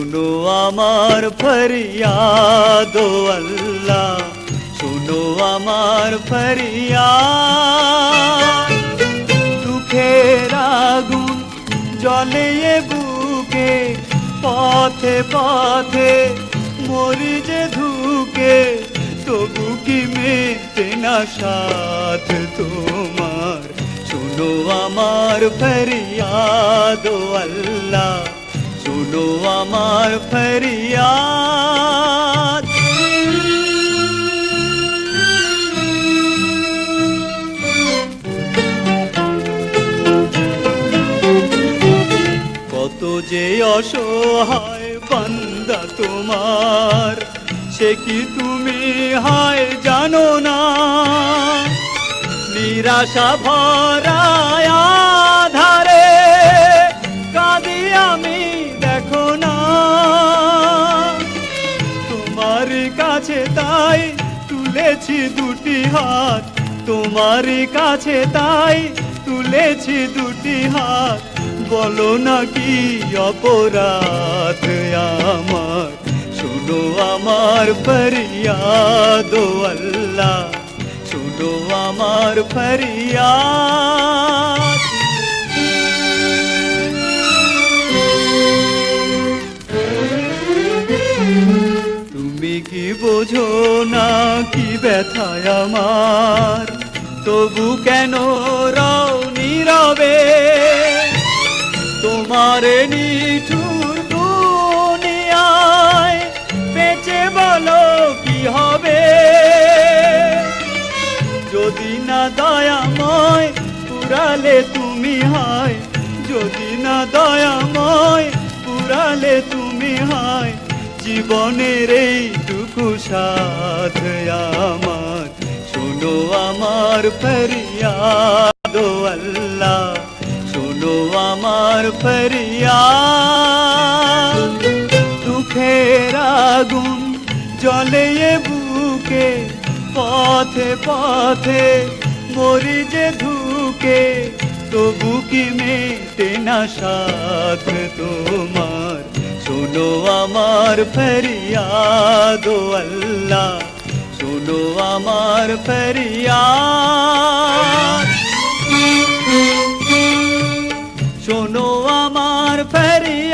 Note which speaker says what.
Speaker 1: আমার ফরিয়াদ আল্লাহ। শুনো আমার ফরিয়াদ। দুঃখের আগুন জলে বুকে, পথে পথে মরি যে ধুকে, তবু কি মেতে না সাথ তোমার? শুনো আমার ফরিয়াদ আল্লাহ। শুনো আমার ফরিয়াদ। কত যে অসহায় বান্দা তোমার, সে কি তুমি হায় জানো না? নিরাশা ভরায় তাই তুলেছি দুটি হাত। তোমার কাছে তাই তুলেছি দুটি হাত। বলো না কি অপরাধ আমার? শুনো আমার ফরিয়াদ আল্লাহ। শুনো আমার ফরিয়াদ। কি বোঝো না কি ব্যথায় আমার? তবু কেন রও নীরবে? তোমার নিঠুর দুনিয়ায় বেঁচে বলো কি হবে? যদি না দয়াময় পুরালে তুমি হয়, যদি না দয়াময় পুরালে তুমি হয়, জীবনের এইটুকু সাধ আমার শোনো আমার ফরিয়াদ আল্লাহ। শোনো আমার ফরিয়াদ। দুঃখের আগুন জলে বুকে, পথে পথে মরি যে ধুকে, তবু কি মেটে না সাথ তোমার? শোনো আমার ফরিয়াদ আল্লাহ শুনো আমার ফরিয়াদ। শোনো আমার ফরিয়াদ।